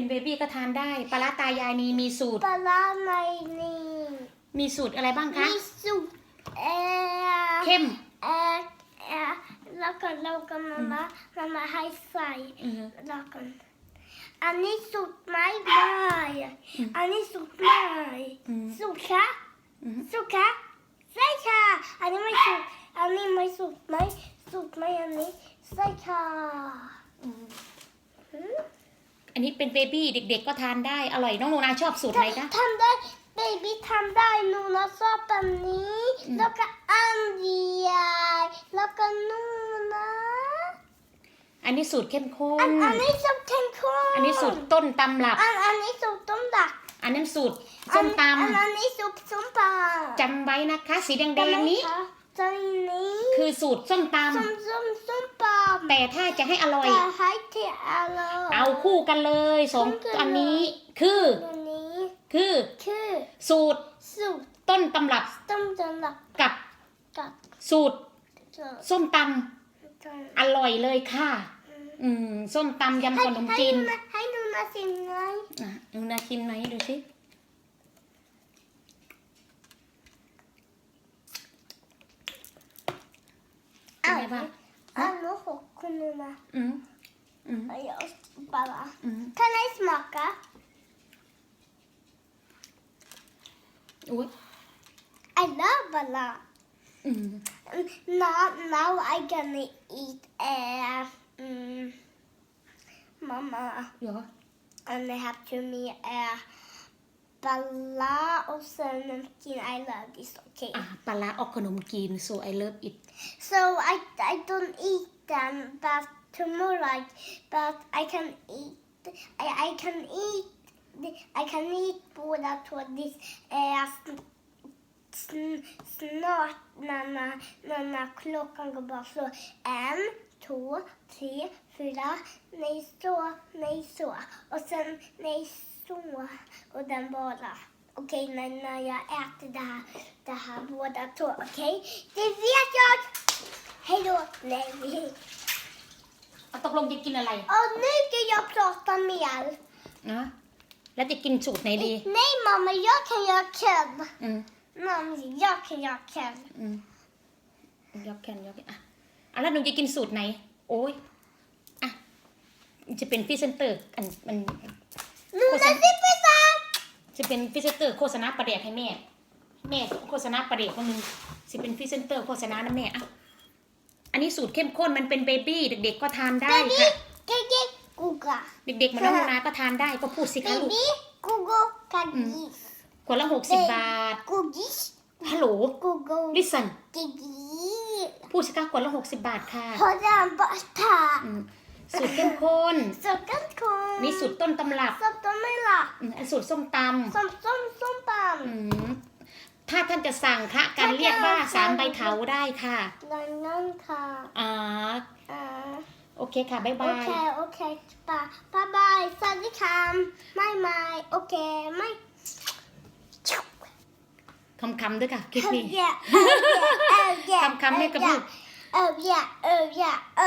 เป็นเบบี้ก็ทานได้ปลาร้าตายายนีมีสูตร ปลาร้าไม่นี่มีสูตรอะไรบ้างคะ มีสุกเออเข้ม เออเออแล้วก็เราก็มามามามาให้ใส่อือฮึ แล้วก็อันนี้สุกไหมไม่อันนี้สุกไหมอืมสุกค่ะอือฮึสุกค่ะใช่ค่ะอันนี้ไม่สุกอันนี้ไม่สุกไหมสุกไหมอันนี้ใช่ค่ะ อืมหืม อันนี้เป็นเบบี้เด็ก ๆ ก็ทานได้อร่อยน้องโนนาชอบสูตรไหนคะทำได้เบบี้ทำได้หนูนะชอบแบบนี้อืมแล้วก็อันเดียวแล้วก็นูนะ อันนี้สูตรเข้มข้อันนอันนี้สุกเทนคุอันนี้สูตรต้นตำรับ อันอันนี้สุกต้มดัก อันนั้นสูตรส้มตอันอันนี้สุกส้มตำำจำไว้นะคะ สีแดงๆนี้ จานนี้คือสูตรส้มตส้มส้มส้มตำำแต่ถ้าจะให้อร่อย แต่ให้เที่อร่อยเอาคู่กันเลยสองคู่กันเลยอันนี้คืออันนี้คือคือสูตรสุกต้นตำรับต้มจานดักกับกับสูตรจานส้มตจานำอร่อยเลยค่ะ อืมส้มตำยำขนมจีนให้หนูมาชิมหน่อยอะดูนาชิมไหนดูสิเป็นไงบ้างอะหนูขอ บคุณนะอืมอืม Jag bara. อืม Kan jag smaka? อุ้ย I love bala. อืม Now, now I gonna eat uh, mm, Mama เดี๋ยว and I have to me uh, Bala also namkeen. I love this. Okay. Ah, pala or konumkin. So I love it. So I I don't eat them, but tomorrow, I, but I can eat. I I can eat. I can eat båda två this, eh, sn snart när, när, när klockan går bara så. En, två, tre, fyra. Nej så, nej så. Och sen nej så. Och den bara. Okej, när, när jag äter det här, det här båda två. Okej, det vet jag. Hej då. Nej. เอาตกลงจะกินอะไร Och nu ska jag prata mer. นะแล้วจะกินสูตรไหนดี Nej mamma, jag kan göra själv. อืม Mamma, jag kan göra själv. อืมยกแขนยกแขนอะอะแล้วหนูจะกินสูตรไหน โอ้ยอะจะเป็นพรีเซนเตอร์อันมัน Nu när vi börjar. จะเป็นพรีเซนเตอร์โฆษณาประเดกให้แม่ แม่โฆษณาประเดกคนนึงจะเป็นพรีเซนเตอร์โฆษณานะแม่อะอันนี้สูตรเข้มข้นมันเป็นเบบี้เด็กๆก็ทานได้ Baby, ค่ะ Gigi, Guga. เด็กๆมันน้องนาก็ทานได้ก็พูดสิคะลูก Baby, Gugu, Kagis. ขวดละหกสิบบาท Gugis, ฮัลโหล Gugu, ลิสัน Gigi. พูดสิคะขวดละหกสิบบาทค่ะ Har den borta? อืม สูตรเข้มข้น Så kan kom. นี่สูตรต้นตำรับ Så de är la. อืมอันสูตรส้มต Som, som, som ำ bam. อืมถ้าท่านจะสั่งคะการเรียกว่าสามใบเถาได้ค่ะ Langan ka. อ่า Uh, โอเคค่ะ บ๊ายบาย Okej, okej. Bye, bye. bye. Sadikam. Bye, bye. Okej, bye. คำคำๆด้วยค่ะคลิป Oh นี้ yeah, oh yeah, oh yeah. คำๆให้กับลูก Oh yeah, oh yeah, oh